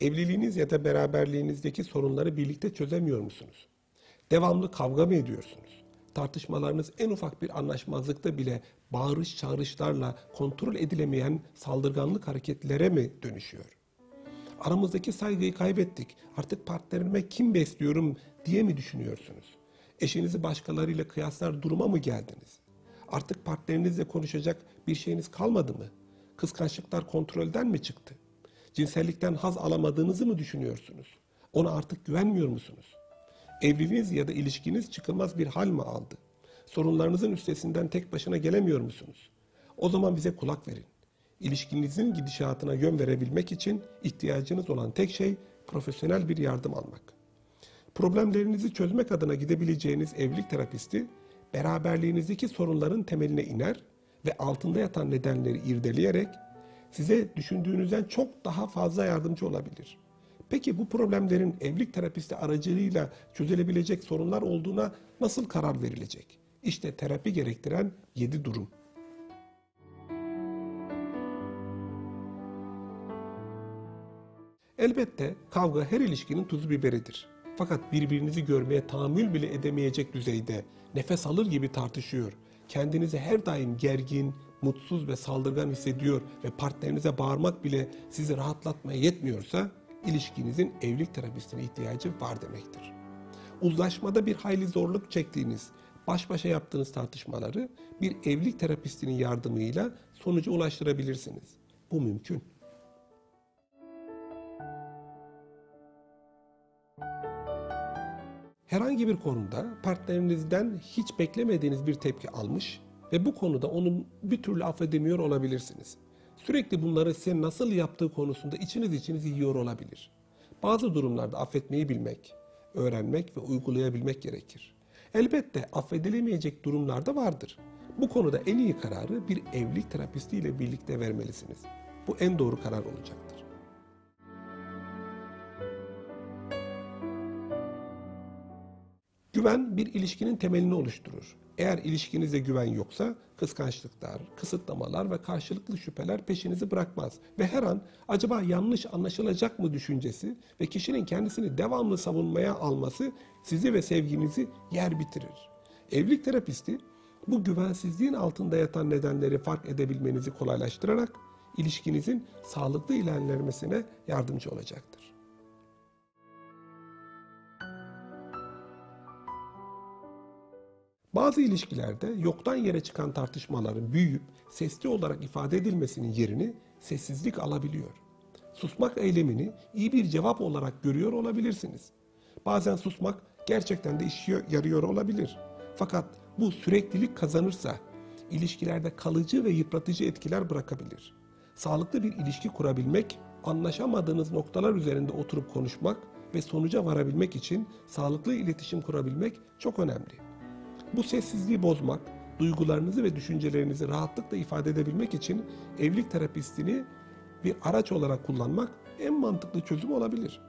Evliliğiniz ya da beraberliğinizdeki sorunları birlikte çözemiyor musunuz? Devamlı kavga mı ediyorsunuz? Tartışmalarınız en ufak bir anlaşmazlıkta bile bağırış çağrışlarla kontrol edilemeyen saldırganlık hareketlere mi dönüşüyor? Aramızdaki saygıyı kaybettik. Artık partnerime kim besliyorum diye mi düşünüyorsunuz? Eşinizi başkalarıyla kıyaslar duruma mı geldiniz? Artık partnerinizle konuşacak bir şeyiniz kalmadı mı? Kıskançlıklar kontrolden mi çıktı? Cinsellikten haz alamadığınızı mı düşünüyorsunuz? Ona artık güvenmiyor musunuz? Evliliğiniz ya da ilişkiniz çıkılmaz bir hal mi aldı? Sorunlarınızın üstesinden tek başına gelemiyor musunuz? O zaman bize kulak verin. İlişkinizin gidişatına yön verebilmek için ihtiyacınız olan tek şey profesyonel bir yardım almak. Problemlerinizi çözmek adına gidebileceğiniz evlilik terapisti, beraberliğinizdeki sorunların temeline iner ve altında yatan nedenleri irdeleyerek size düşündüğünüzden çok daha fazla yardımcı olabilir. Peki bu problemlerin evlilik terapisti aracılığıyla çözülebilecek sorunlar olduğuna nasıl karar verilecek? İşte terapi gerektiren 7 durum. Elbette kavga her ilişkinin tuzu biberidir. Fakat birbirinizi görmeye tahammül bile edemeyecek düzeyde nefes alır gibi tartışıyor. Kendinizi her daim gergin, mutsuz ve saldırgan hissediyor ve partnerinize bağırmak bile sizi rahatlatmaya yetmiyorsa ilişkinizin evlilik terapistine ihtiyacı var demektir. Uzlaşmada bir hayli zorluk çektiğiniz, baş başa yaptığınız tartışmaları bir evlilik terapistinin yardımıyla sonuca ulaştırabilirsiniz. Bu mümkün. Herhangi bir konuda partnerinizden hiç beklemediğiniz bir tepki almış ve bu konuda onu bir türlü affedemiyor olabilirsiniz. Sürekli bunları size nasıl yaptığı konusunda içiniz içiniz yiyor olabilir. Bazı durumlarda affetmeyi bilmek, öğrenmek ve uygulayabilmek gerekir. Elbette affedilemeyecek durumlar da vardır. Bu konuda en iyi kararı bir evlilik terapistiyle birlikte vermelisiniz. Bu en doğru karar olacaktır. Güven bir ilişkinin temelini oluşturur. Eğer ilişkinizde güven yoksa kıskançlıklar, kısıtlamalar ve karşılıklı şüpheler peşinizi bırakmaz. Ve her an acaba yanlış anlaşılacak mı düşüncesi ve kişinin kendisini devamlı savunmaya alması sizi ve sevginizi yer bitirir. Evlilik terapisti bu güvensizliğin altında yatan nedenleri fark edebilmenizi kolaylaştırarak ilişkinizin sağlıklı ilerlemesine yardımcı olacaktır. Bazı ilişkilerde yoktan yere çıkan tartışmaların büyüyüp sesli olarak ifade edilmesinin yerini sessizlik alabiliyor. Susmak eylemini iyi bir cevap olarak görüyor olabilirsiniz. Bazen susmak gerçekten de işe yarıyor olabilir. Fakat bu süreklilik kazanırsa ilişkilerde kalıcı ve yıpratıcı etkiler bırakabilir. Sağlıklı bir ilişki kurabilmek, anlaşamadığınız noktalar üzerinde oturup konuşmak ve sonuca varabilmek için sağlıklı iletişim kurabilmek çok önemli. Bu sessizliği bozmak, duygularınızı ve düşüncelerinizi rahatlıkla ifade edebilmek için evlilik terapistini bir araç olarak kullanmak en mantıklı çözüm olabilir.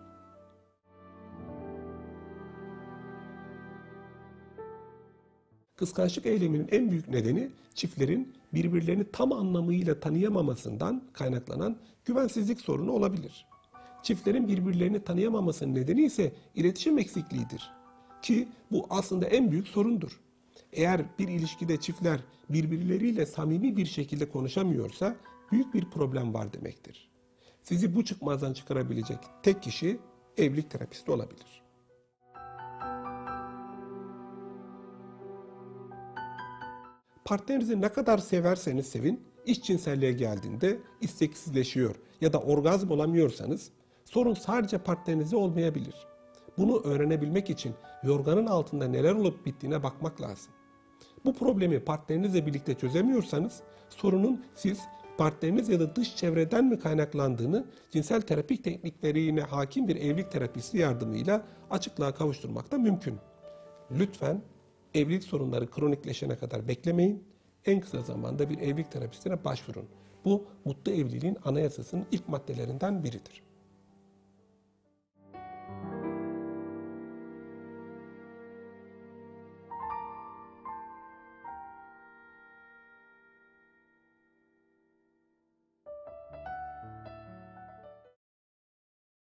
Kıskançlık eyleminin en büyük nedeni çiftlerin birbirlerini tam anlamıyla tanıyamamasından kaynaklanan güvensizlik sorunu olabilir. Çiftlerin birbirlerini tanıyamamasının nedeni ise iletişim eksikliğidir. Ki bu aslında en büyük sorundur. Eğer bir ilişkide çiftler birbirleriyle samimi bir şekilde konuşamıyorsa büyük bir problem var demektir. Sizi bu çıkmazdan çıkarabilecek tek kişi evlilik terapisti olabilir. Partnerinizi ne kadar severseniz sevin, iç cinselliğe geldiğinde isteksizleşiyor ya da orgazm olamıyorsanız sorun sadece partnerinizde olmayabilir. Bunu öğrenebilmek için yorganın altında neler olup bittiğine bakmak lazım. Bu problemi partnerinizle birlikte çözemiyorsanız sorunun siz partneriniz ya da dış çevreden mi kaynaklandığını cinsel terapi tekniklerine hakim bir evlilik terapisti yardımıyla açıklığa kavuşturmak da mümkün. Lütfen evlilik sorunları kronikleşene kadar beklemeyin. En kısa zamanda bir evlilik terapistine başvurun. Bu mutlu evliliğin anayasasının ilk maddelerinden biridir.